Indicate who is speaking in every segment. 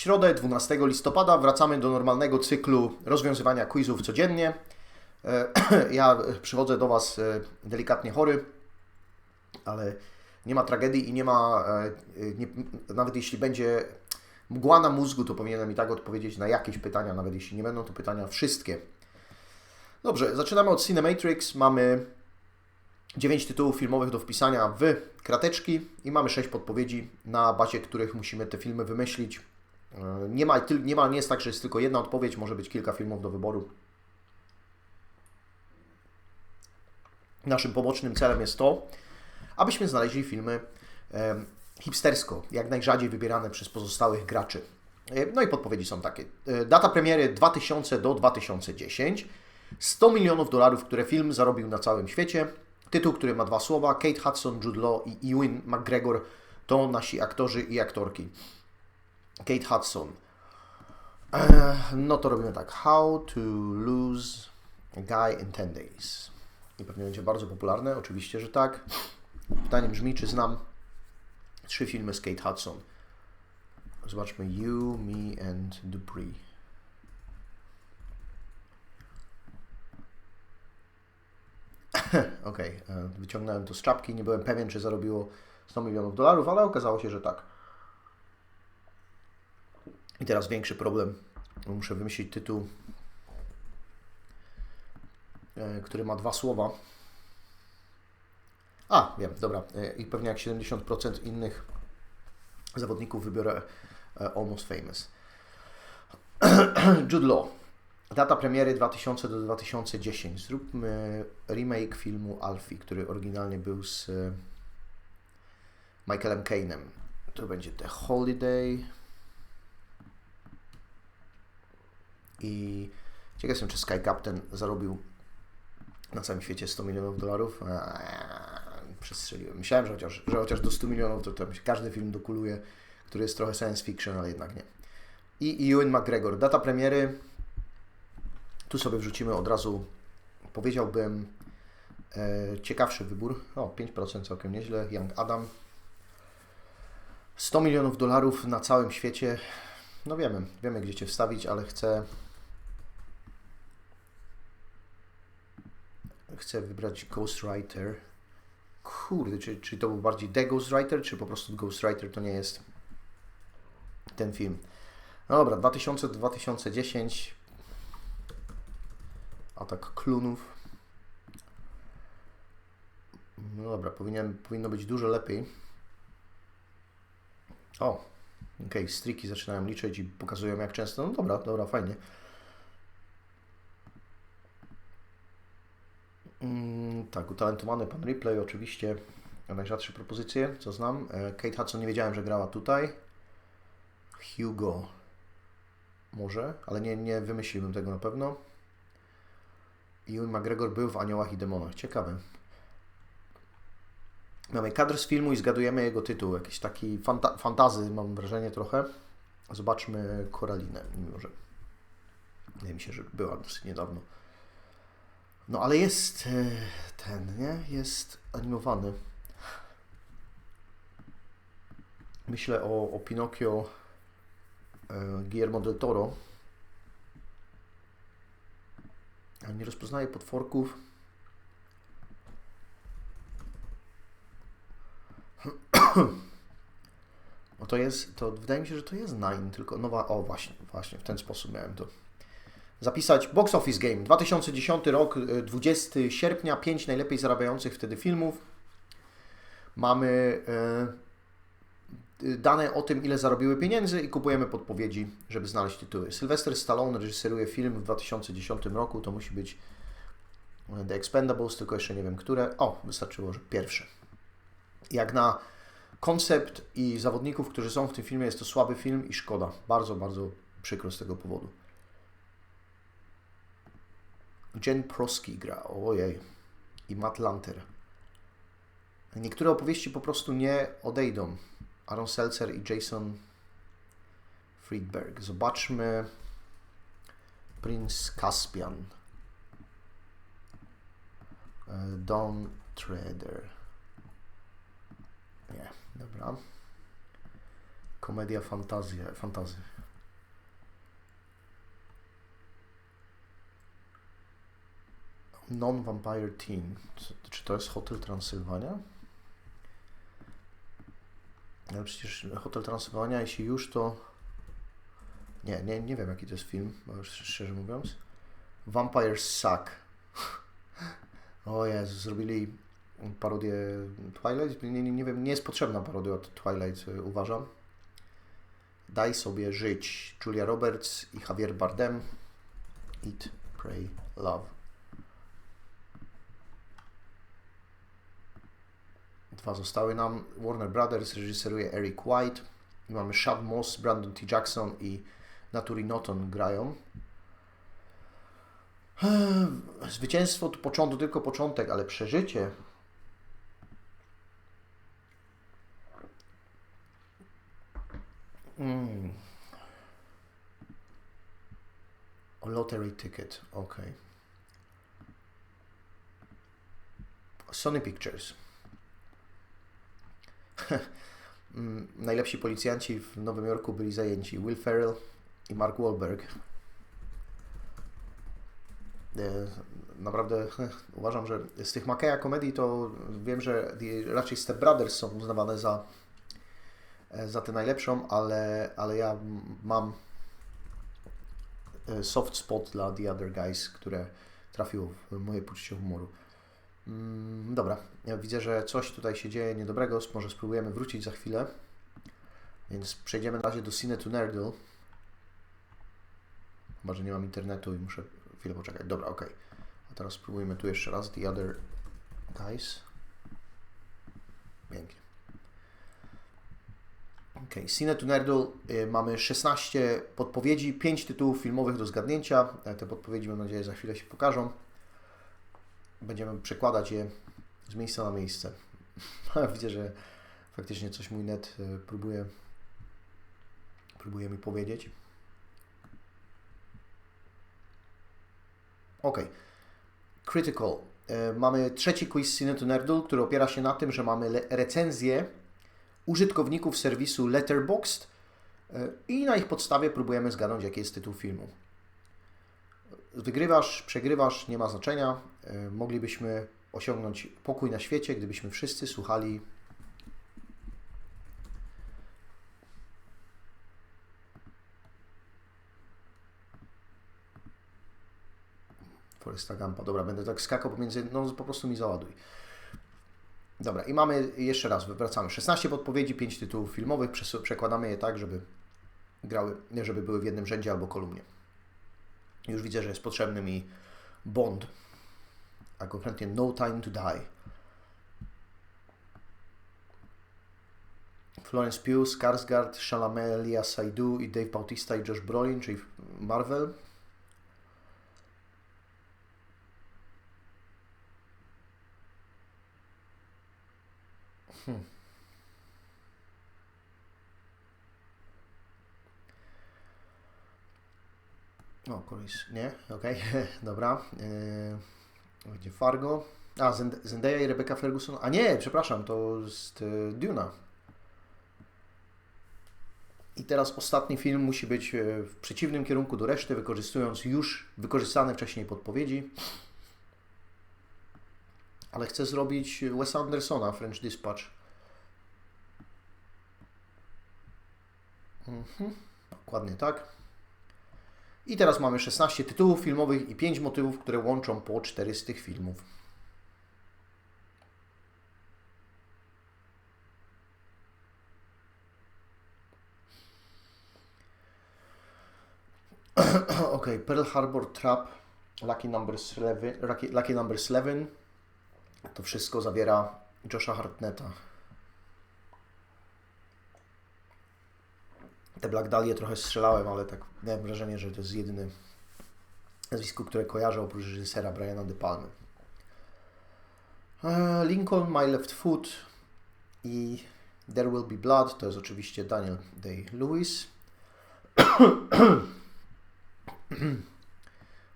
Speaker 1: środę 12 listopada wracamy do normalnego cyklu rozwiązywania quizów codziennie. E, Ja przychodzę do Was e, delikatnie chory, ale nie ma tragedii i nie ma, e, nie, nawet jeśli będzie mgła na mózgu, to powinienem i tak odpowiedzieć na jakieś pytania, nawet jeśli nie będą to pytania wszystkie. Dobrze, zaczynamy od Cinematrix. Mamy 9 tytułów filmowych do wpisania w krateczki i mamy 6 podpowiedzi, na bazie których musimy te filmy wymyślić. E, Nie ma, nie ma, nie jest tak, że jest tylko jedna odpowiedź, może być kilka filmów do wyboru. Naszym pobocznym celem jest to, abyśmy znaleźli filmy hipstersko, jak najrzadziej wybierane przez pozostałych graczy. E, No i podpowiedzi są takie. E, Data premiery 2000 do 2010, 100 milionów dolarów, które film zarobił na całym świecie, tytuł, który ma dwa słowa, Kate Hudson, Jude Law i Ewan McGregor to nasi aktorzy i aktorki. Kate Hudson. No to robimy tak. How to lose a guy in 10 days. I pewnie będzie bardzo popularne, oczywiście, że tak. Pytanie brzmi, czy znam trzy filmy z Kate Hudson. Zobaczmy. You, Me and Dupree. Okej, e, wyciągnąłem to z czapki. Nie byłem pewien, czy zarobiło 100 milionów dolarów, ale okazało się, że tak. I teraz większy problem. Muszę wymyślić tytuł, e, który ma dwa słowa. A, wiem, dobra. E, I pewnie jak 70% innych zawodników wybiorę e, Almost Famous. Jude Law. Data premiery 2000 do 2010. Zróbmy remake filmu Alfie, który oryginalnie był z Michaelem Caine'em. To będzie The Holiday. I ciekaw jestem, czy Sky Captain zarobił na całym świecie 100 milionów dolarów. Eee, przestrzeliłem. Myślałem, że chociaż, że chociaż do 100 milionów to, każdy film dokuluje, który jest trochę science fiction, ale jednak nie. I Ewan McGregor. Data premiery. Tu sobie wrzucimy od razu, powiedziałbym, e, ciekawszy wybór. O, 5% całkiem nieźle. Young Adam. 100 milionów dolarów na całym świecie. No wiemy, wiemy gdzie Cię wstawić, ale chcę chcę wybrać Ghostwriter. Kurde, czy, czy to był bardziej The Ghostwriter, czy po prostu Ghostwriter to nie jest ten film. No dobra, 2000-2010 Atak klunów. No dobra, powinien, powinno być dużo lepiej. O, okej, okay, striki zaczynają liczyć i pokazują jak często. No dobra, dobra, fajnie. Tak, utalentowany pan Ripley oczywiście. Najrzadsze propozycje, co znam. E, Kate Hudson nie wiedziałem, że grała tutaj. Hugo. Może, ale nie, nie wymyśliłbym tego na pewno. Ewan McGregor był w Aniołach i Demonach. Ciekawe. Mamy kadr z filmu i zgadujemy jego tytuł. Jakiś taki fanta fantazy, mam wrażenie trochę. Zobaczmy Koralinę, mimo że wydaje mi się, że była dosyć niedawno. No ale jest e, ten, nie? Jest animowany. Myślę o, o Pinokio e, Guillermo del Toro. Ale nie rozpoznaję potworków. O to jest, to wydaje mi się, że to jest Nine, tylko nowa, o właśnie, właśnie, w ten sposób miałem to zapisać. Box Office Game, 2010 rok, y, 20 sierpnia, 5 najlepiej zarabiających wtedy filmów. Mamy e, dane o tym, ile zarobiły pieniędzy i kupujemy podpowiedzi, żeby znaleźć tytuły. Sylvester Stallone reżyseruje film w 2010 roku, to musi być The Expendables, tylko jeszcze nie wiem które. O, wystarczyło, że pierwsze. Jak na koncept i zawodników, którzy są w tym filmie, jest to słaby film i szkoda. Bardzo, bardzo przykro z tego powodu. Jen Proski gra, ojej, i Matt Lanter. Niektóre opowieści po prostu nie odejdą. Aaron Seltzer i Jason Friedberg. Zobaczmy Prince Caspian. E, Don Trader. Nie, dobra. Komedia fantazja, fantazy. Non-Vampire Team. Czy, to jest Hotel Transylwania? Ale przecież Hotel Transylwania, jeśli już to... Nie, nie, nie wiem jaki to jest film, szczerze mówiąc. Vampire Suck. O Jezu, zrobili parodię Twilight. Nie, nie, nie wiem, nie jest potrzebna parodia od Twilight, y, uważam. Daj sobie żyć. Julia Roberts i Javier Bardem. Eat, Pray, Love. Dwa zostały nam. Warner Brothers reżyseruje Eric White. I mamy Shad Moss, Brandon T. Jackson i Naturi Noton grają. Zwycięstwo to początek, tylko początek, ale przeżycie. Mm. Lottery ticket, ok. Sony Pictures. Mm, najlepsi policjanci w Nowym Jorku byli zajęci Will Ferrell i Mark Wahlberg. E, naprawdę uważam, że z tych Makeja komedii to wiem, że raczej Step Brothers są uznawane za, e, za tę najlepszą, ale, ale ja mam e, soft spot dla The Other Guys, które trafiło w moje poczucie humoru. Mm, dobra, ja widzę, że coś tutaj się dzieje niedobrego, może spróbujemy wrócić za chwilę. Więc przejdziemy na razie do Cine to Nerdle. Chyba, że nie mam internetu i muszę chwilę poczekać. Dobra, ok. A teraz spróbujmy tu jeszcze raz. The Other Guys. Pięknie. Ok, Cine to Nerdle. Y, mamy 16 podpowiedzi, 5 tytułów filmowych do zgadnięcia. E, te podpowiedzi, mam nadzieję, za chwilę się pokażą będziemy przekładać je z miejsca na miejsce. Widzę, że faktycznie coś mój net e, próbuje, próbuje mi powiedzieć. Ok. Critical. E, mamy trzeci quiz Cinetu Nerdul, który opiera się na tym, że mamy recenzję użytkowników serwisu Letterboxd e, i na ich podstawie próbujemy zgadnąć, jaki jest tytuł filmu. Wygrywasz, przegrywasz, nie ma znaczenia. E, moglibyśmy osiągnąć pokój na świecie, gdybyśmy wszyscy słuchali Foresta Gampa. Dobra, będę tak skakał pomiędzy, no po prostu mi załaduj. Dobra, i mamy jeszcze raz, wracamy. 16 podpowiedzi, 5 tytułów filmowych, przekładamy je tak, żeby grały, żeby były w jednym rzędzie albo kolumnie. Już widzę, że jest potrzebny mi Bond, a konkretnie No Time to Die. Florence Pugh, Skarsgård, Chalamet, Lia Seydoux i Dave Bautista i Josh Brolin, czyli Marvel. Hmm. O, nie? Okej, okay. dobra. Yy, gdzie Fargo? A, Zendaya i Rebecca Ferguson. A nie, przepraszam, to jest yy, Duna. I teraz ostatni film musi być e, w przeciwnym kierunku do reszty, wykorzystując już wykorzystane wcześniej podpowiedzi. Ale chcę zrobić Wes Andersona, French Dispatch. Mhm. Dokładnie tak. I teraz mamy 16 tytułów filmowych i 5 motywów, które łączą po 4 z tych filmów. ok, Pearl Harbor Trap, Lucky Number 11, Lucky, Lucky Number 11. To wszystko zawiera Josha Hartnetta. Te Black Dahlia trochę strzelałem, ale tak miałem wrażenie, że to jest jedyne nazwisko, które kojarzę oprócz reżysera Briana De Palmy. E, Lincoln, My Left Foot i There Will Be Blood to jest oczywiście Daniel Day-Lewis.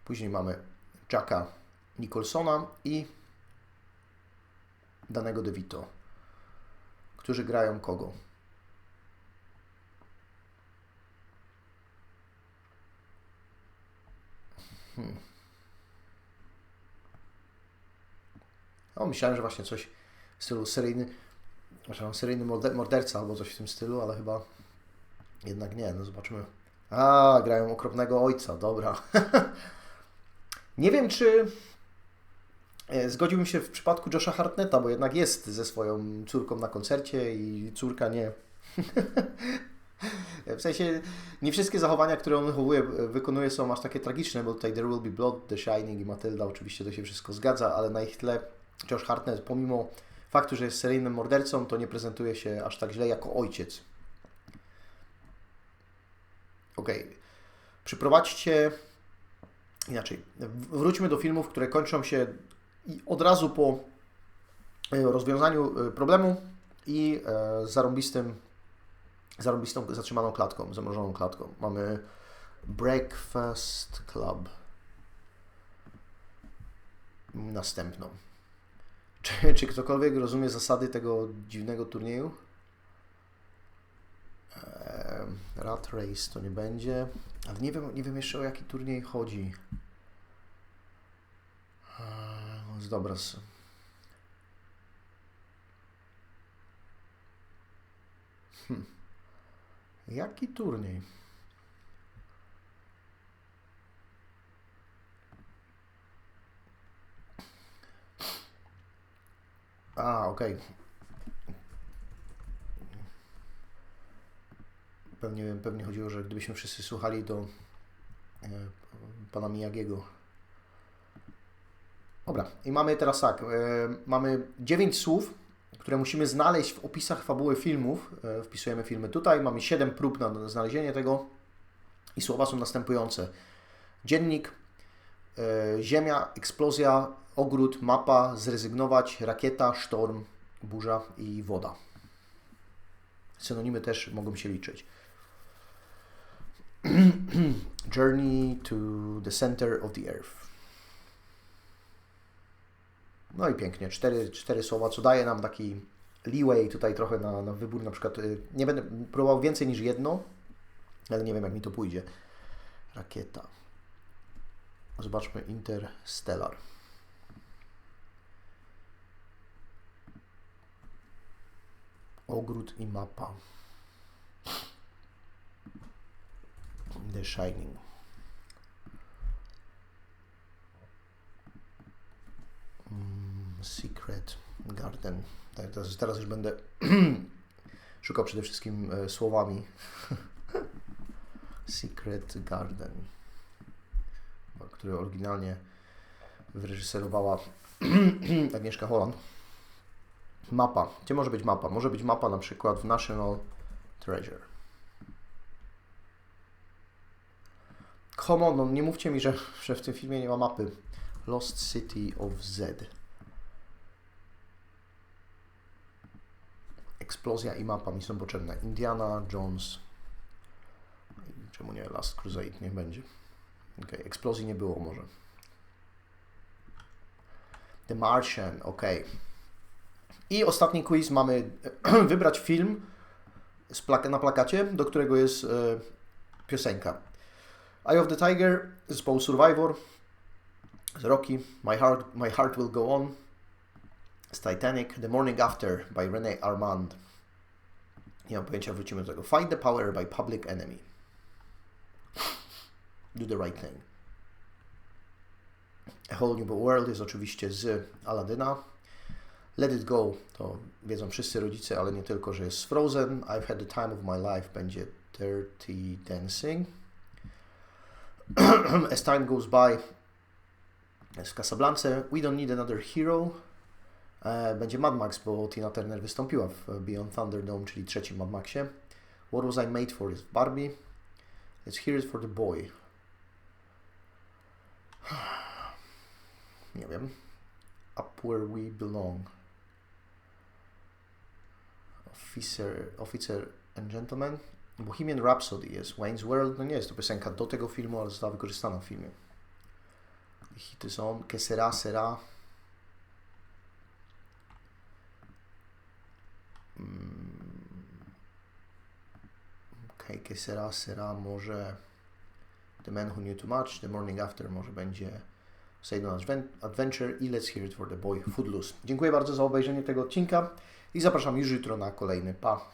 Speaker 1: Później mamy Jacka Nicholsona i danego DeVito, którzy grają kogo? Hmm. O, myślałem, że właśnie coś w stylu seryjny, przepraszam, seryjny morder- morderca albo coś w tym stylu, ale chyba jednak nie, no zobaczymy. A, grają okropnego ojca, dobra. nie wiem, czy e, zgodziłbym się w przypadku Josha Hartnetta, bo jednak jest ze swoją córką na koncercie i córka nie. W sensie nie wszystkie zachowania, które on wychowuje, wykonuje są aż takie tragiczne, bo tutaj There Will Be Blood, The Shining i Matylda oczywiście to się wszystko zgadza, ale na ich tle Josh Hartnett pomimo faktu, że jest seryjnym mordercą, to nie prezentuje się aż tak źle jako ojciec. Okej. Okay. Przyprowadźcie inaczej. Wróćmy do filmów, które kończą się od razu po e, rozwiązaniu e, problemu i zarąbistym zarobistą zatrzymaną klatką, zamrożoną klatką. Mamy Breakfast Club. Następną. Czy, czy ktokolwiek rozumie zasady tego dziwnego turnieju? Rat Race to nie będzie. Ale nie wiem, nie wiem jeszcze o jaki turniej chodzi. Eee, dobra. Hmm. Jaki turniej? A, okej. Okay. Pewnie, pewnie chodziło, że gdybyśmy wszyscy słuchali do e, pana Miyagiego. Dobra, i mamy teraz tak, e, mamy 9 słów, które musimy znaleźć w opisach fabuły filmów. E, wpisujemy filmy tutaj, mamy 7 prób na znalezienie tego i słowa są następujące. Dziennik, e, ziemia, eksplozja, ogród, mapa, zrezygnować, rakieta, sztorm, burza i woda. Synonimy też mogą się liczyć. Journey to the center of the earth. No i pięknie, cztery, cztery słowa, co daje nam taki leeway tutaj trochę na, na wybór, na przykład y, nie będę próbował więcej niż jedno, ale nie wiem jak mi to pójdzie. Rakieta. Zobaczmy Interstellar. Ogród i mapa. The Shining. Secret Garden. Tak, teraz, teraz już będę szukał przede wszystkim e, słowami. Secret Garden, który oryginalnie wyreżyserowała Agnieszka Holland. Mapa. Gdzie może być mapa? Może być mapa na przykład w National Treasure. Come on, no nie mówcie mi, że, że w tym filmie nie ma mapy. Lost City of Z. Eksplozja i mapa mi są potrzebne. Indiana Jones. Czemu nie Last Crusade? Niech będzie. Ok, eksplozji nie było może. The Martian, ok. I ostatni quiz mamy wybrać film z plak na plakacie, do którego jest e, piosenka. Eye of the Tiger, zespołu Survivor, z Rocky, My Heart, My Heart Will Go On, z Titanic, The Morning After by René Armand. Nie mam pojęcia, wrócimy do tego. Find the Power by Public Enemy. Do the Right Thing. A Whole New World jest oczywiście z Aladyna. Let It Go to wiedzą wszyscy rodzice, ale nie tylko, że jest Frozen. I've Had the Time of My Life będzie Dirty Dancing. As Time Goes By jest w Casablance. We Don't Need Another Hero będzie Mad Max, bo Tina Turner wystąpiła w Beyond Thunderdome, czyli trzecim Mad Maxie. What Was I Made For w Barbie. Let's Hear It For The Boy. Nie wiem. Up Where We Belong. Officer, Officer and Gentleman. Bohemian Rhapsody jest. Wayne's World, no nie jest to piosenka do tego filmu, ale została wykorzystana w filmie. Hity są Que Sera Sera. Okay, que será, será może The Man Who Knew Too Much, The Morning After może będzie Adven- Adventure i Let's Hear It for the Boy Footloose. Dziękuję bardzo za obejrzenie tego odcinka i zapraszam już jutro na kolejny. Pa!